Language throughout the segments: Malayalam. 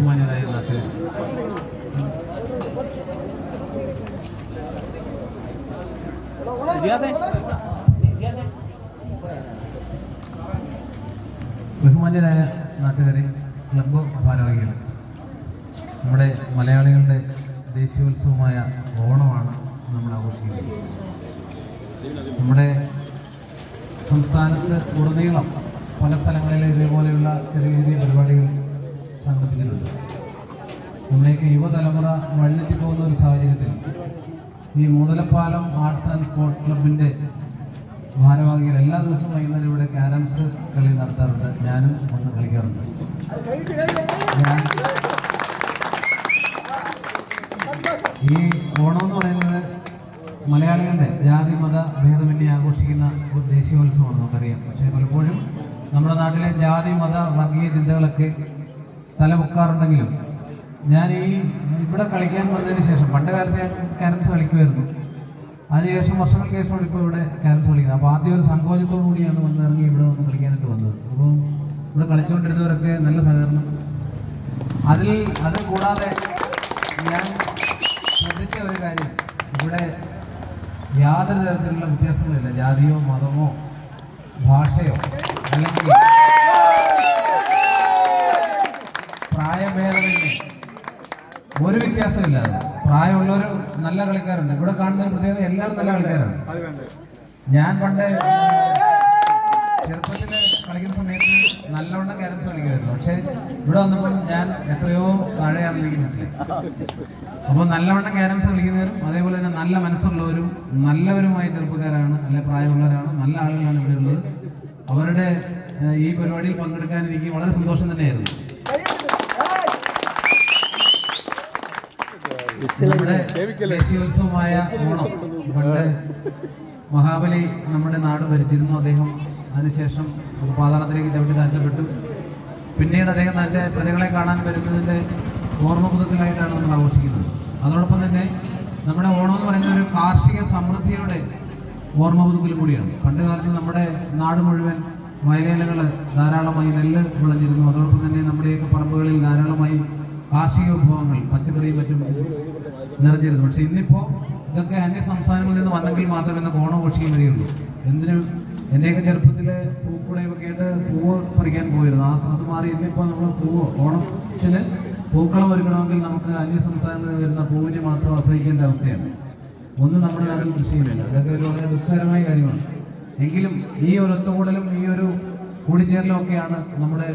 ബഹുമാന്യരായ നാട്ടുകാർ ബഹുമാന്യരായ നാട്ടുകാരെ ക്ലബ്ബ് ഭാരവാഹികൾ നമ്മുടെ മലയാളികളുടെ ദേശീയോത്സവമായ ഓണമാണ് നമ്മൾ ആഘോഷിക്കുന്നത്. നമ്മുടെ സംസ്ഥാനത്ത് ഉടനീളം പല സ്ഥലങ്ങളിലും ഇതേപോലെയുള്ള ചെറിയ ചെറിയ പരിപാടികൾ സംഘടിപ്പിച്ചിട്ടുണ്ട്. നമ്മുടെയൊക്കെ യുവതലമുറ വഴിതെറ്റിപ്പോകുന്ന ഒരു സാഹചര്യത്തിൽ ഈ മൂതലപ്പാലം ആർട്സ് ആൻഡ് സ്പോർട്സ് ക്ലബിന്റെ ഭാരവാഹികൾ എല്ലാ ദിവസവും വൈകുന്നേരം ഇവിടെ ക്യാരംസ് കളി നടത്താറുണ്ട്. ഞാനും ഒന്ന് കളിക്കാറുണ്ട്. ഈ ഓണം എന്ന് പറയുന്നത് മലയാളികളുടെ ജാതി മത ഭേദമന്യേ ആഘോഷിക്കുന്ന ഒരു ദേശീയോത്സവമാണ് നമുക്കറിയാം. പക്ഷേ പലപ്പോഴും നമ്മുടെ നാട്ടിലെ ജാതി മത വർഗീയ ചിന്തകളൊക്കെ തലമുക്കാറുണ്ടെങ്കിലും ഞാൻ ഈ ഇവിടെ കളിക്കാൻ വന്നതിന് ശേഷം പണ്ട് കാലത്ത് ഞാൻ ക്യാരംസ് കളിക്കുമായിരുന്നു. അതിനുശേഷം വർഷങ്ങൾക്ക് ശേഷമാണ് ഇപ്പോൾ ഇവിടെ ക്യാരംസ് കളിക്കുന്നത്. അപ്പോൾ ആദ്യം ഒരു സങ്കോചത്തോടു കൂടിയാണ് വന്നിറങ്ങി ഇവിടെ വന്ന് കളിക്കാനായിട്ട് വന്നത്. അപ്പോൾ ഇവിടെ കളിച്ചുകൊണ്ടിരുന്നവരൊക്കെ നല്ല സഹകരണം. അതിൽ അത് കൂടാതെ ഞാൻ ശ്രദ്ധിച്ച ഒരു കാര്യം. ഇവിടെ യാതൊരു തരത്തിലുള്ള വ്യത്യാസങ്ങളില്ല ജാതിയോ മതമോ ഭാഷയോ അല്ലെങ്കിൽ ഒരു വ്യത്യാസമില്ലാതെ പ്രായമുള്ളവർ നല്ല കളിക്കാരുണ്ട്. ഇവിടെ കാണുന്ന പ്രത്യേകത എല്ലാവരും നല്ല കളിക്കാരാണ്. ഞാൻ പണ്ട് ചെറുപ്പത്തിൽ കളിക്കുന്ന സമയത്ത് നല്ലവണ്ണം ക്യാരംസ് കളിക്കുമായിരുന്നു. പക്ഷെ ഇവിടെ വന്നപ്പോൾ ഞാൻ എത്രയോ താഴെയാണെന്ന് എനിക്ക് മനസ്സിലായി. അപ്പോൾ നല്ലവണ്ണം ക്യാരംസ് കളിക്കുന്നവരും അതേപോലെ തന്നെ നല്ല മനസ്സുള്ളവരും നല്ലവരുമായ ചെറുപ്പക്കാരാണ് അല്ലെ പ്രായമുള്ളവരാണ് നല്ല ആളുകളാണ് ഇവിടെ ഉള്ളത് അവരുടെ ഈ പരിപാടിയിൽ പങ്കെടുക്കാൻ എനിക്ക് വളരെ സന്തോഷം തന്നെയായിരുന്നു നമ്മുടെ ദേശീയോത്സവമായ ഓണം പണ്ട് മഹാബലി നമ്മുടെ നാട് ഭരിച്ചിരുന്നു അദ്ദേഹം. അതിനുശേഷം ഒരു പാതാളത്തിലേക്ക് ചവിട്ടി താഴ്ത്തപ്പെട്ടു. പിന്നീട് അദ്ദേഹം തന്റെ പ്രജകളെ കാണാൻ വരുന്നതിന്റെ ഓർമ്മ പുതുക്കലായിട്ടാണ് നമ്മൾ ആഘോഷിക്കുന്നത്. അതോടൊപ്പം തന്നെ നമ്മുടെ ഓണം എന്ന് പറയുന്ന ഒരു കാർഷിക സമൃദ്ധിയുടെ ഓർമ്മ പുതുക്കലും കൂടിയാണ്. പണ്ട് കാലത്ത് നമ്മുടെ നാട് മുഴുവൻ വയലേലകൾ ധാരാളമായി നെല്ല് വിളഞ്ഞിരുന്നു. അതോടൊപ്പം തന്നെ നമ്മുടെയൊക്കെ പറമ്പുകളിൽ ധാരാളമായി കാർഷിക വിഭവങ്ങൾ പച്ചക്കറിയും മറ്റും നിറഞ്ഞിരുന്നു. പക്ഷെ ഇന്നിപ്പോൾ ഇതൊക്കെ അന്യ സംസ്ഥാനങ്ങളിൽ നിന്ന് വന്നെങ്കിൽ മാത്രമേ ഇന്ന് ഓണം ആഘോഷിക്കാൻ വരികയുള്ളൂ എന്തിനും? എന്റെയൊക്കെ ചെറുപ്പത്തിൽ പൂക്കുടയൊക്കെ ആയിട്ട് പൂവ് പറിക്കാൻ പോയിരുന്നു. ആ അത് മാറി ഇന്നിപ്പോൾ നമ്മൾ പൂവ് ഓണത്തിന് പൂക്കളം ഒരുക്കണമെങ്കിൽ നമുക്ക് അന്യ സംസ്ഥാനങ്ങളിൽ നിന്ന് വരുന്ന പൂവിനെ മാത്രം ആശ്രയിക്കേണ്ട അവസ്ഥയാണ്. ഒന്നും നമ്മുടെ നാട്ടിൽ കൃഷി ചെയ്യുന്നില്ല. അതൊക്കെ ഒരു വളരെ ദുഃഖകരമായ കാര്യമാണ്. എങ്കിലും ഈ ഒരു ഒത്തുകൂടലും ഈ ഒരു കൂടിച്ചേരലും ഒക്കെയാണ് നമ്മുടെ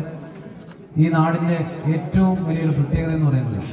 ഈ നാടിന്റെ ഏറ്റവും വലിയൊരു പ്രത്യേകത എന്ന് പറയുന്നത്.